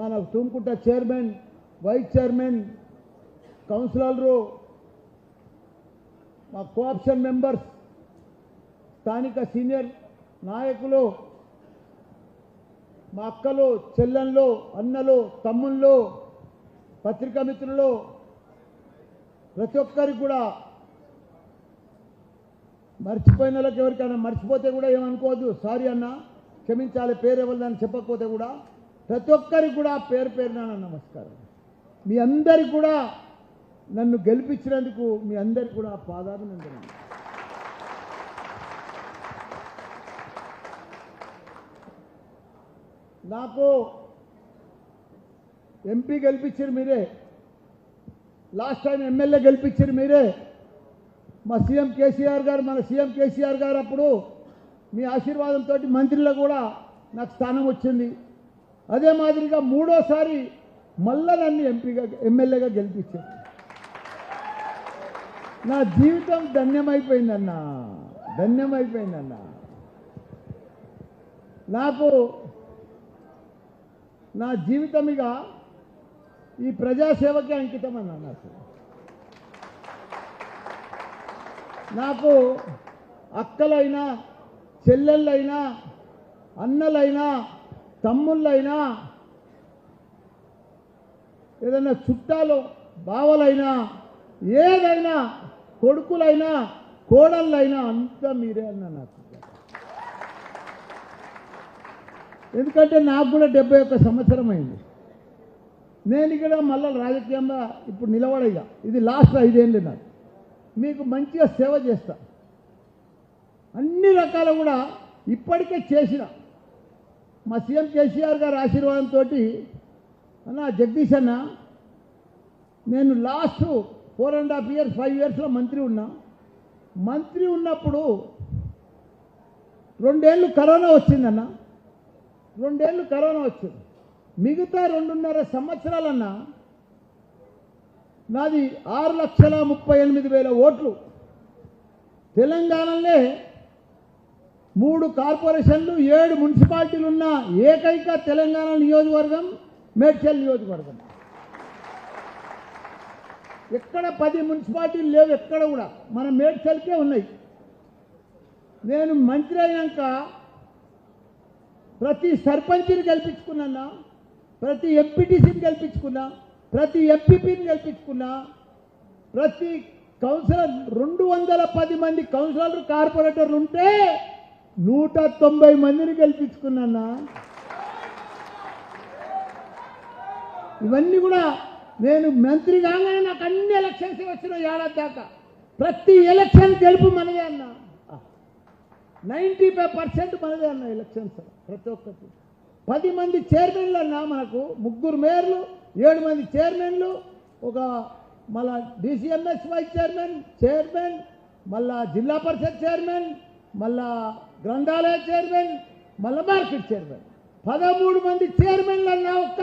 మన Tumkunta chairman vice chairman కౌన్సిలర్లు మా కోఆప్షన్ మెంబర్స్ స్థానిక సీనియర్ నాయకులు మా అక్కలు చెల్లెళ్ళు అన్నలు తమ్ముళ్ళు పత్రికా మిత్రులు ప్రతి ఒక్కరికి కూడా మర్చిపోయిన వాళ్ళకి ఎవరికైనా మర్చిపోతే కూడా ఏమనుకోవద్దు. సారీ అన్న క్షమించాలి పేరు ఎవరిదని చెప్పకపోతే కూడా ప్రతి ఒక్కరికి కూడా పేరు పేరున నమస్కారం. మీ అందరికి కూడా నన్ను గెలిపించినందుకు మీ అందరికి కూడా పాదాభినందనలు. నాకు ఎంపీ గెలిపించారు మీరే. లాస్ట్ టైం ఎమ్మెల్యే గెలిపించారు మీరే. మా సీఎం కేసీఆర్ గారు మన సీఎం కేసీఆర్ గారు అప్పుడు మీ ఆశీర్వాదంతో మంత్రిలో కూడా నాకు స్థానం వచ్చింది. అదే మాదిరిగా మూడోసారి మళ్ళా నన్ను ఎంపీగా ఎమ్మెల్యేగా గెలిపించారు. నా జీవితం ధన్యమైపోయిందన్న ధన్యమైపోయిందన్న. నాకు నా జీవితం ఇక ఈ ప్రజాసేవకి అంకితం అన్న నాకు నాకు అక్కలైనా చెల్లెళ్ళైనా అన్నలైనా తమ్ముళ్ళైనా ఏదైనా చుట్టాలు బావలైనా ఏదైనా కొడుకులైనా కోడళ్ళైనా అంతా మీరే అన్న నాకు ఎందుకంటే నాకు కూడా డెబ్బై ఒక్క సంవత్సరం అయింది. నేను ఇక్కడ మళ్ళీ రాజకీయంగా ఇప్పుడు నిలబడగా ఇది లాస్ట్ ఐదేళ్ళు నాకు మీకు మంచిగా సేవ చేస్తా. అన్ని రకాల కూడా ఇప్పటికే చేసిన. మా సీఎం కేసీఆర్ గారి ఆశీర్వాదంతో అన్న జగదీష్ అన్న నేను last four and half years five ఇయర్స్లో మంత్రి ఉన్నా. మంత్రి ఉన్నప్పుడు రెండేళ్ళు కరోనా వచ్చిందన్న రెండేళ్ళు కరోనా వచ్చింది. మిగతా రెండున్నర సంవత్సరాలన్నా నాది ఆరు లక్షల ముప్పై ఎనిమిది వేల ఓట్లు. తెలంగాణలో మూడు కార్పొరేషన్లు ఏడు మున్సిపాలిటీలు ఉన్న ఏకైక తెలంగాణ నియోజకవర్గం మేడ్చల్ నియోజకవర్గం. ఎక్కడ పది మున్సిపాలిటీలు లేవు ఎక్కడ కూడా. మన మేడ్చల్కే ఉన్నాయి. నేను మంత్రి అయినాక ప్రతి సర్పంచ్ని గెలిపించుకున్నా ప్రతి ఎంపీటీసీని గెలిపించుకున్నా ప్రతి ఎంపీపీని గెలిపించుకున్నా ప్రతి కౌన్సిలర్ రెండు వందల పది మంది కౌన్సిలర్ కార్పొరేటర్లు ఉంటే నూట తొంభై మందిని గెలిపించుకున్నా ఇవన్నీ కూడా నేను మంత్రి కాగానే నాకు అన్ని ఎలక్షన్స్ వచ్చిన ఏడాది దాకా. ప్రతి ఎలక్షన్ గెలుపు మనదే అన్నా. నైంటీ ఫైవ్ పర్సెంట్ మనదే అన్న ఎలక్షన్స్. ప్రతి ఒక్కటి. పది మంది చైర్మన్లు అన్నా మనకు ముగ్గురు మేయర్లు ఏడు మంది చైర్మన్లు ఒక మళ్ళా డిసిఎంఎస్ వైస్ చైర్మన్ చైర్మన్ మళ్ళా జిల్లా పరిషత్ చైర్మన్ మళ్ళా గ్రంథాలయ చైర్మన్ మళ్ళా మార్కెట్ చైర్మన్. పదమూడు మంది చైర్మన్లు అన్నా ఒక్క